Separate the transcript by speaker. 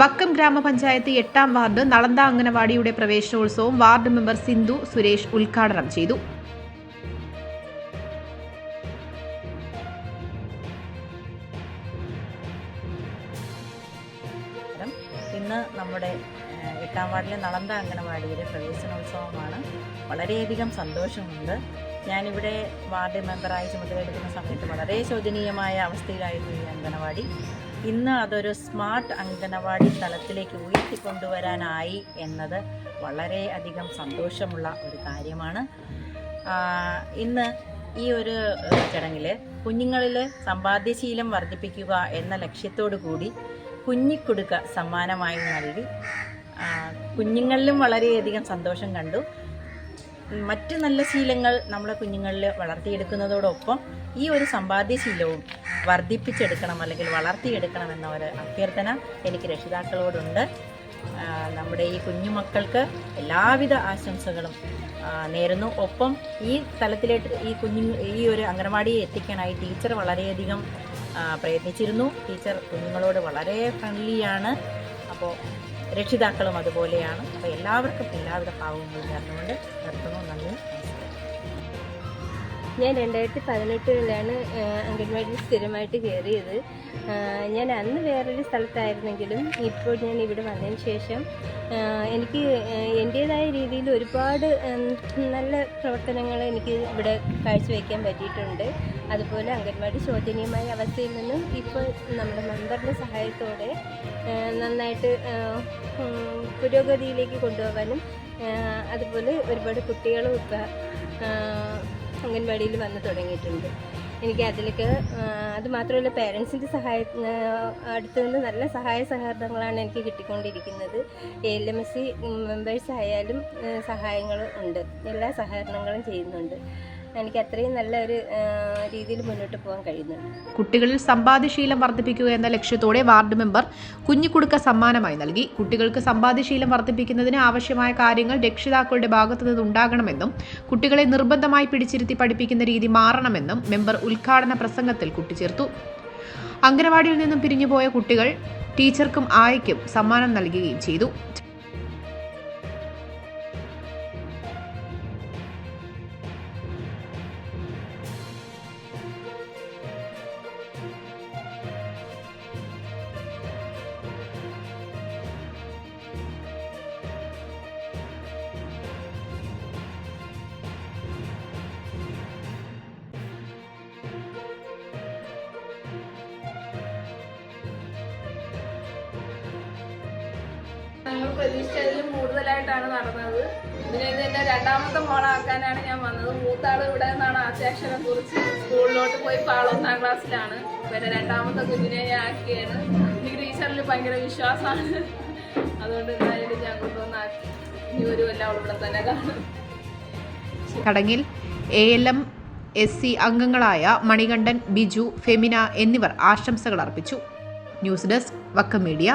Speaker 1: വക്കം ഗ്രാമപഞ്ചായത്ത് എട്ടാം വാർഡ് നളന്ത അംഗനവാടിയുടെ പ്രവേശനോത്സവം വാർഡ് മെമ്പർ സിന്ധു സുരേഷ് ഉദ്ഘാടനം ചെയ്തു.
Speaker 2: നമസ്കാരം. ഇന്ന് നമ്മുടെ എട്ടാം വാർഡിലെ നളന്ത അംഗനവാടിയിലെ പ്രവേശനോത്സവമാണ്. വളരെയധികം സന്തോഷമുണ്ട്. ഞാനിവിടെ വാർഡ് മെമ്പറായി ചുമതലയെടുക്കുന്ന സമയത്ത് വളരെ ശോചനീയമായ അവസ്ഥയിലായിരുന്നു ഈ അംഗനവാടി. ഇന്ന് അതൊരു സ്മാർട്ട് അംഗനവാടി തലത്തിലേക്ക് ഉയർത്തിക്കൊണ്ടുവരാനായി എന്നത് വളരെ അധികം സന്തോഷമുള്ള ഒരു കാര്യമാണ്. ഇന്ന് ഈ ഒരു ചടങ്ങിൽ കുഞ്ഞുങ്ങളിൽ സമ്പാദ്യശീലം വർദ്ധിപ്പിക്കുക എന്ന ലക്ഷ്യത്തോടു കൂടി കുഞ്ഞിക്കുടുക്ക സമ്മാനമായി നൽകി. കുഞ്ഞുങ്ങളിലും വളരെയധികം സന്തോഷം കണ്ടു. മറ്റ് നല്ല ശീലങ്ങൾ നമ്മളെ കുഞ്ഞുങ്ങളിൽ വളർത്തിയെടുക്കുന്നതോടൊപ്പം ഈ ഒരു സമ്പാദ്യശീലവും വർദ്ധിപ്പിച്ചെടുക്കണം അല്ലെങ്കിൽ വളർത്തിയെടുക്കണം എന്ന ഒരു അഭ്യർത്ഥന എനിക്ക് രക്ഷിതാക്കളോടുണ്ട്. നമ്മുടെ ഈ കുഞ്ഞുമക്കൾക്ക് എല്ലാവിധ ആശംസകളും നേരുന്നു. ഒപ്പം ഈ തലത്തിലേക്ക് ഈ കുഞ്ഞു ഈ ഒരു അംഗനവാടിയെ എത്തിക്കാനായി ടീച്ചർ വളരെയധികം പ്രയത്നിച്ചിരുന്നു. ടീച്ചർ കുഞ്ഞുങ്ങളോട് വളരെ ഫ്രണ്ട്ലിയാണ് അപ്പോൾ രക്ഷിതാക്കളും അതുപോലെയാണ്. അപ്പോൾ എല്ലാവർക്കും എല്ലാവിധ ഭാവങ്ങളും ചേർന്നുകൊണ്ട് നിർത്തുന്നു.
Speaker 3: ഞാൻ രണ്ടായിരത്തി പതിനെട്ടിലാണ് അംഗൻവാടിയിൽ സ്ഥിരമായിട്ട് കയറിയത്. ഞാൻ അന്ന് വേറൊരു സ്ഥലത്തായിരുന്നെങ്കിലും ഇപ്പോൾ ഞാൻ ഇവിടെ വന്നതിന് ശേഷം എനിക്ക് എന്റേതായ രീതിയിൽ ഒരുപാട് നല്ല പ്രവർത്തനങ്ങൾ എനിക്ക് ഇവിടെ കാഴ്ചവെക്കാൻ പറ്റിയിട്ടുണ്ട്. അതുപോലെ അംഗൻവാടി ശോചനീയമായ അവസ്ഥയിൽ നിന്നും ഇപ്പോൾ നമ്മുടെ മെമ്പറിന്റെ സഹായത്തോടെ നന്നായിട്ട് പുരോഗതിയിലേക്ക് കൊണ്ടുപോകാനും അതുപോലെ ഒരുപാട് കുട്ടികളും ഇപ്പോൾ അംഗൻവാടിയിൽ വന്ന് തുടങ്ങിയിട്ടുണ്ട്. എനിക്ക് അതിലേക്ക് അതുമാത്രമല്ല അത് മാത്രമല്ല പേരൻസിന്റെ സഹായ അടുത്തു നിന്ന് നല്ല സഹായ സഹകരണങ്ങളാണ് എനിക്ക് കിട്ടിക്കൊണ്ടിരിക്കുന്നത്. A L M S C members ആയാലും സഹായങ്ങൾ ഉണ്ട്. എല്ലാ സഹകരണങ്ങളും ചെയ്യുന്നുണ്ട്. എനിക്ക് അത്രയും നല്ലൊരു രീതിയിൽ മുന്നോട്ട് പോകാൻ കഴിയുന്നുണ്ട്.
Speaker 1: കുട്ടികളിൽ സമ്പാദ്യശീലം വർദ്ധിപ്പിക്കുക എന്ന ലക്ഷ്യത്തോടെ വാർഡ് മെമ്പർ കുഞ്ഞിക്കുടുക്ക സമ്മാനമായി നൽകി. കുട്ടികൾക്ക് സമ്പാദ്യശീലം വർദ്ധിപ്പിക്കുന്നതിന് ആവശ്യമായ കാര്യങ്ങൾ രക്ഷിതാക്കളുടെ ഭാഗത്തു നിന്നുണ്ടാകണമെന്നും കുട്ടികളെ നിർബന്ധമായി പിടിച്ചിരുത്തി പഠിപ്പിക്കുന്ന രീതി മാറണമെന്നും മെമ്പർ ഉദ്ഘാടന പ്രസംഗത്തിൽ കൂട്ടിച്ചേർത്തു. അംഗനവാടിയിൽ നിന്നും പിരിഞ്ഞുപോയ കുട്ടികൾ ടീച്ചർക്കും ആയയ്ക്കും സമ്മാനം നൽകുകയും ചെയ്തു.
Speaker 4: ഞങ്ങൾ പ്രതീക്ഷിച്ചതിലും കൂടുതലായിട്ടാണ് നടന്നത്. ഇത് എന്റെ രണ്ടാമത്തെ മോളാക്കാനാണ് ഞാൻ വന്നത്. മൂത്താൾ ഇവിടെ നിന്നാണ് ആദ്യാക്ഷരം കുറിച്ച് സ്കൂളിലോട്ട് പോയി പാളൊന്നാം ക്ലാസ്സിലാണ്. പിന്നെ രണ്ടാമത്തെ കുഞ്ഞിനെ ഞാൻ ആക്കിയാണ്. എനിക്ക് ടീച്ചറിൽ ഭയങ്കര വിശ്വാസമാണ്. അതുകൊണ്ട് എന്തായാലും ഞാൻ കൊണ്ടുവന്നാക്കി ഇനി ഒരു എല്ലാം ഇവിടെ തന്നെ കാണും.
Speaker 1: ചടങ്ങിൽ A L M S C അംഗങ്ങളായ മണികണ്ഠൻ ബിജു ഫെമിന എന്നിവർ ആശംസകൾ അർപ്പിച്ചു. News desk Vakkam media.